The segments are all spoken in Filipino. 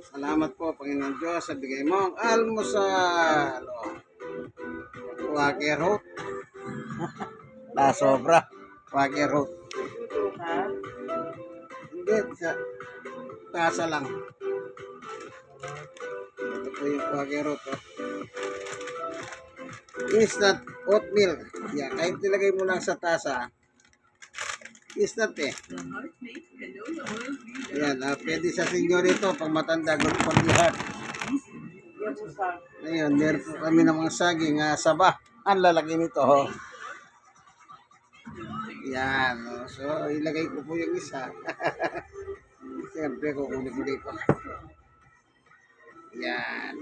Salamat po, Panginoon Diyos, sa bigay mo ang almusal. O, Wake root. Na sobra. Wake root. Hindi, sa tasa lang. Ito po yung wake root. Oh. Instant oatmeal. Yeah, kahit nilagay mo lang sa tasa, instant eh. Ayan, ah, pwede sa senyor ito pang matanda, good for the heart. Ayun, meron po kami ng mga saging uh, saba. Ang lalaki nito, ho. Yan. oh. So, ilagay ko po yung isa. Siyempre, kukunin ko dito. Yan.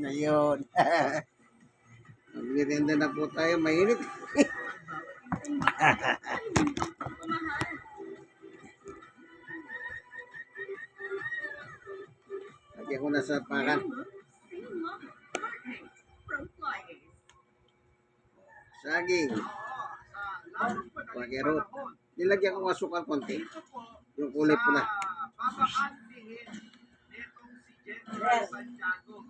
Ngayon. Magmerienda na po tayo. Mainit. Lagyan ko na sa pakan. Saging. Pagerot. Nilagyan ko asukal konti. Yung kulay pula. Papaandihin nitong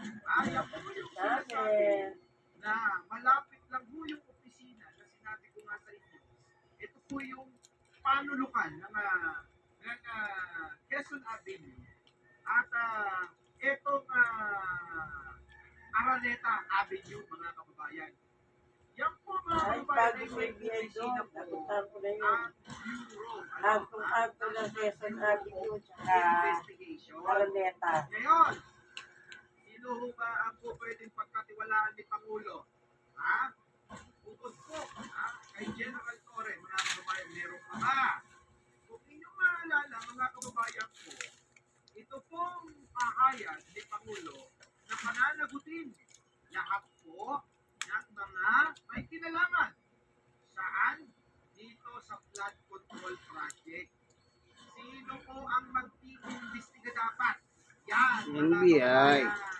kababayan, kaya po yung sinasabi na malapit lang po yung opisina na sinabi ko nga sa inyo. Ito po yung panulukan ng, uh, ng uh, Quezon Avenue. At uh, itong uh, Araneta Avenue, mga kababayan. Yan po mga Ay, kababayan ay may opisina po ko ang Bureau Agtong-agto ng Quezon Avenue, Investigation. Araneta. Ngayon, ni Pangulo? Ha? Bukod po, ha? Kay General Torre, mga kababayan, meron pa ba? Kung inyong maalala, mga kababayan ko, ito pong ahayag ni Pangulo na pananagutin lahat po ng mga may kinalaman. Saan? Dito sa flood control project. Sino po ang mag-iimbestiga dapat? Yan. mga kababayan.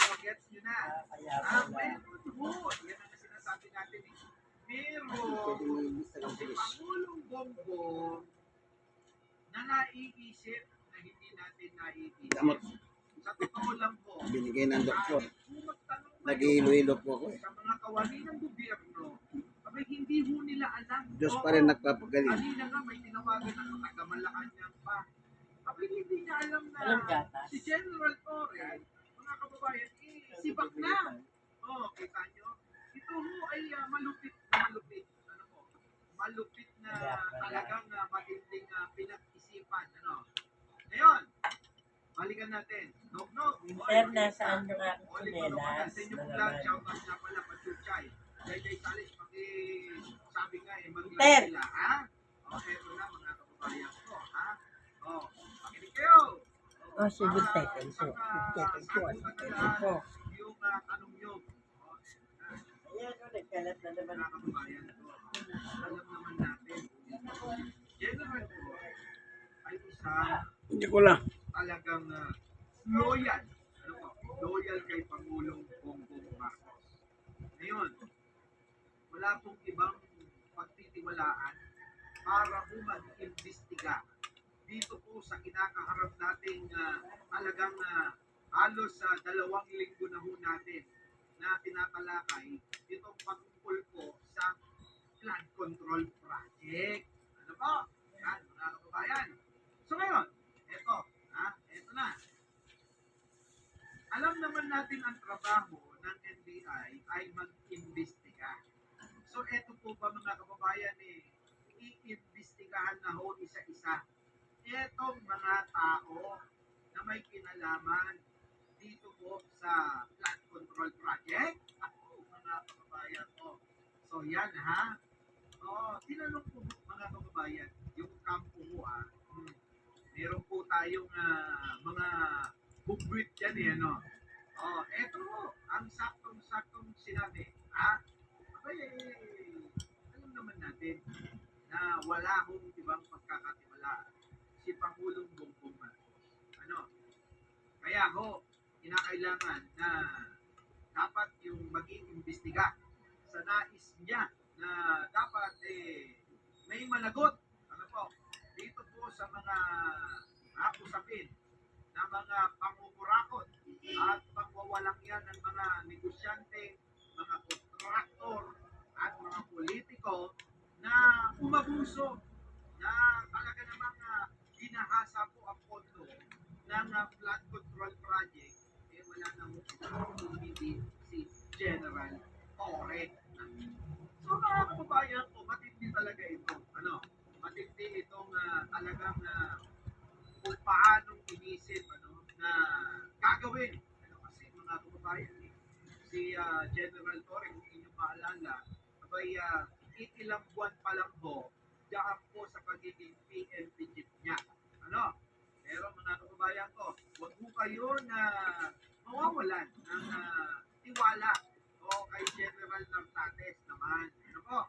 So, gets nyo na. Ah, meron ho. Yan ang sinasabi natin. eh. Ng si. Pangulong Bongbong na naiisip na hindi natin naiisip. Gamot. Sa totoo lang po, Binigay ng doktor. Nag-iilo-ilo po ako eh. sa mga kawani ng gobyerno, abay hindi ho nila alam. Diyos pa rin nagpapagaling. Kanina nga may tinawagan ng mga taga-Malacanang pa. Abay hindi niya alam na si General Torre, mga kababayan, eh, sibak na. Oo, kita nyo? Ito ho ay ah, malupit na malupit. Ano po? Malupit na talagang uh, matinding uh, pinag-isipan. Ano? Ngayon, balikan natin. No, no. Interna, saan yung aking Oli tsinelas? Sa inyo Na po lahat, shout out nga pala, Pachuchay. Jay Salis, paki sabi nga eh, mag Ter. sila, ha? O, eto na mga kababayan ko, ha? O, pakinig kayo. Oh, sige, teken po. Teken po. Teken lahat po. Ah, Ayan, oh, nagkalat na naman. mga kababayan ko, alam naman natin, General ko ay isa Hindi ko lang. talagang ah, loyal. Ano po? Loyal kay Pangulong Bongbong Marcos. Ngayon, wala pong ibang pagtitiwalaan para po mag-imbestiga dito po sa kinakaharap nating ah, talagang ah, halos sa dalawang linggo na ho natin na tinatalakay itong pagkumpul ko sa flood control project. Ano po? Yan, mga kababayan. So ngayon, eto, ha? Eto na. Alam naman natin ang trabaho ng NBI ay mag-imbestiga. So eto po ba mga kababayan eh, iimbestigahan na ho isa-isa. Etong mga tao na may kinalaman dito po sa flood control project. Ako, mga kababayan ko. So yan ha. Oh, tinanong ko mga kababayan, yung kampo mo ha. Hmm. Meron po tayong ah, mga bugwit dyan eh, ano. Oh, eto ang saktong-saktong sinabi. Ha? Abay, eh, alam naman natin na wala hong ibang pagkakatiwala si Pangulong Bongbong Marcos. Ano? Kaya ho, kinakailangan na dapat yung maging imbestiga sa nais niya na dapat eh, may managot ano po, dito po sa mga ah, usapin na mga pangukurakot at pangwawalang yan ng mga negosyante, mga kontraktor at mga politiko na umabuso na talaga namang uh, hinahasa po ang pondo ng ah, flood control project eh wala na mo kung hindi si General Torre. So mga kababayan ko, matindi talaga ito. Ano? Matindi itong ah, talagang ah, kung paano inisip ano, na gagawin. Ano, kasi mga kababayan, eh, si ah, General Torre, kung inyong maalala, abay uh, ilang buwan pa lang ho, diyan po sa pagiging PNP chief niya. Ano? Pero mga kababayan ko, huwag po kayo na mawawalan ng ah, tiwala o kay General Nartates naman. Ano po?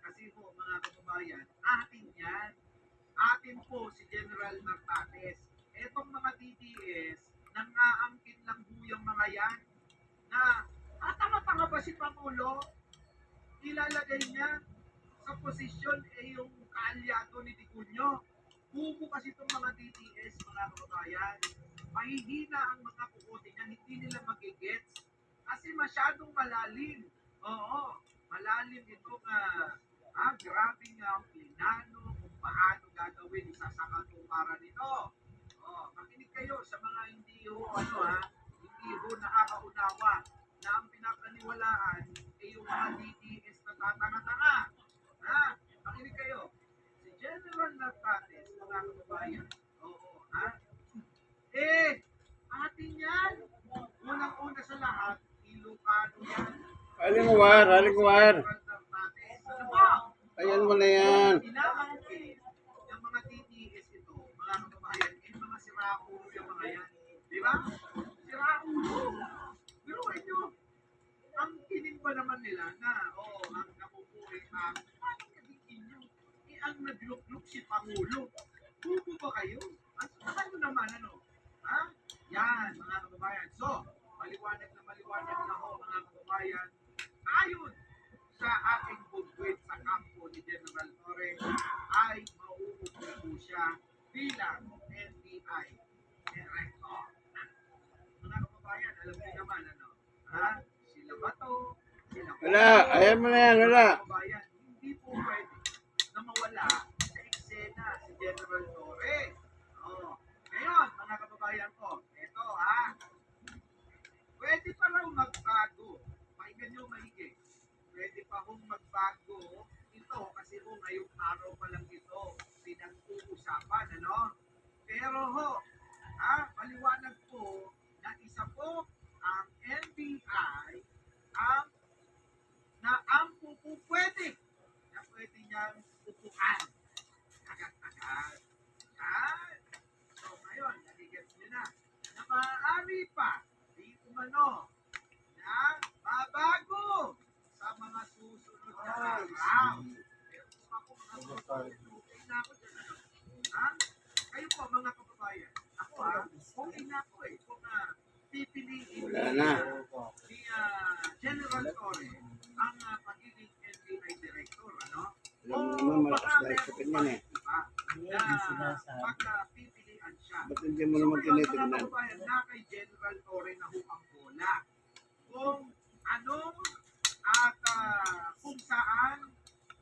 Kasi po mga kababayan, atin yan. Atin po si General Nartates. Etong mga DDS, nangaangkin lang po yung mga yan na ah, tanga-tanga ba si Pangulo? Ilalagay niya sa posisyon eh yung kaalyado ni Dicunyo. Bubo kasi itong mga DDS, mga kababayan. Mahihina ang mga kukote niya, hindi nila magigets. Kasi masyadong malalim. Oo, malalim itong ah, ah, grabe nga ang plinano kung paano gagawin sa katuparan nito. Oh, makinig kayo sa mga hindi ho, ano ha, hindi ho nakakaunawa na ang pinapaniwalaan ay yung mga DDS na tatanga-tanga. Ha? Makinig kayo. Si General Nartates, mga kababayan, oo, ha? Eh, atin yan. Unang-una sa lahat, Ilocano yan. Aling war, aling war. General Nartates. Ano ba? Ayan mo na yan. Inaangkin ng mga TTS ito, mga kababayan, yung mga siraulo yung mga yan. Di ba? Siraulo. Pero ito, ang kining ba naman nila na, oh, ang namumuri ang, paano naging inyo? Eh, ang naglukluk si Pangulo. Bubo ba kayo? Ang saan mo naman, ano? Ha? Yan, mga kababayan. So, maliwanag na maliwanag na ho, mga kababayan. Ayon sa ating bugwit sa kampo ni General Torre ay mauupo po siya bilang NBI Director. Mga kababayan, alam niyo naman ano, ha? Sila ba to? Sila Wala, ayan mo na yan, wala. Mga kababayan, hindi po pwede na mawala sa eksena si General Torre. Oh. Ngayon, mga kababayan ko, ito ha, pwede pa raw magbago. Pakinggan nyo maigi. Pwede pa hong magbago ito kasi ho ngayong araw pa lang ito pinag-uusapan, ano? Pero ho, ha, paliwanag po na isa po ang NBI ang na ang pupu pwede na pwede niyang upuan. Agad-agad. Yan. So ngayon, nabigyan niyo na na pa di umano na mabago sa mga susunod na araw. Pero kung ako mga kababayan, okay na ako dyan. Ha? Kayo po mga kababayan. Ako ha, okay na ako eh. Kung uh, pipiliin Wala ni, na. ni ah, General Torre ang ah, pagiging NBI Director. Ano? Alam mo naman, malakas na isipin yan eh. Ang sinasabi. Ba't hindi mo naman tinitignan? na kay General Torre na ho ang bola. Kung anong at ah, kung saan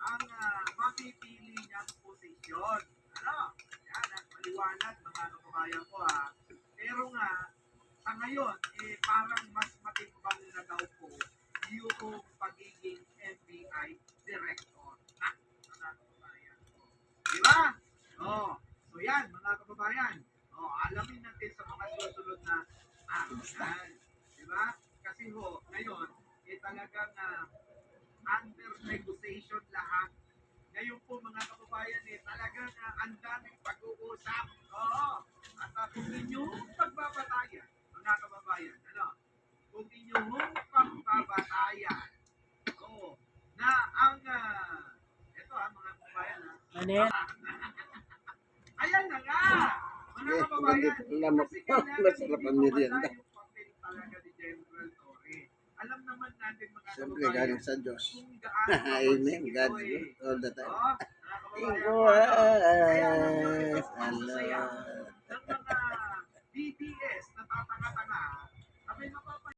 ang uh, mapipili niyang posisyon. Ano? Yan, at maliwanag mga kababayan ko ha. Pero nga, sa ngayon, eh, parang mas matimbang na daw po yung pagiging NBI Director. Ah, mga kababayan ko. Di ba? Oh, so yan, mga kababayan. Oh, alamin natin sa mga susunod na araw. Di ba? Kasi ho, ngayon, eh talagang ah, under negotiation lahat. Ngayon po mga kababayan, eh talagang ah, ang daming pag-uusap. Oo. At uh, kung inyong pagbabatayan, mga kababayan, ano? Kung inyong pagbabatayan, oo, na ang, ah, ito ah, mga kababayan, ah, Ano yan? Lamok. Masarap ang merienda. Alam naman natin mga Siyempre, galing sa Diyos. Amen. God all the time. Thank you. Allah. BTS na tatanga-tanga, kami.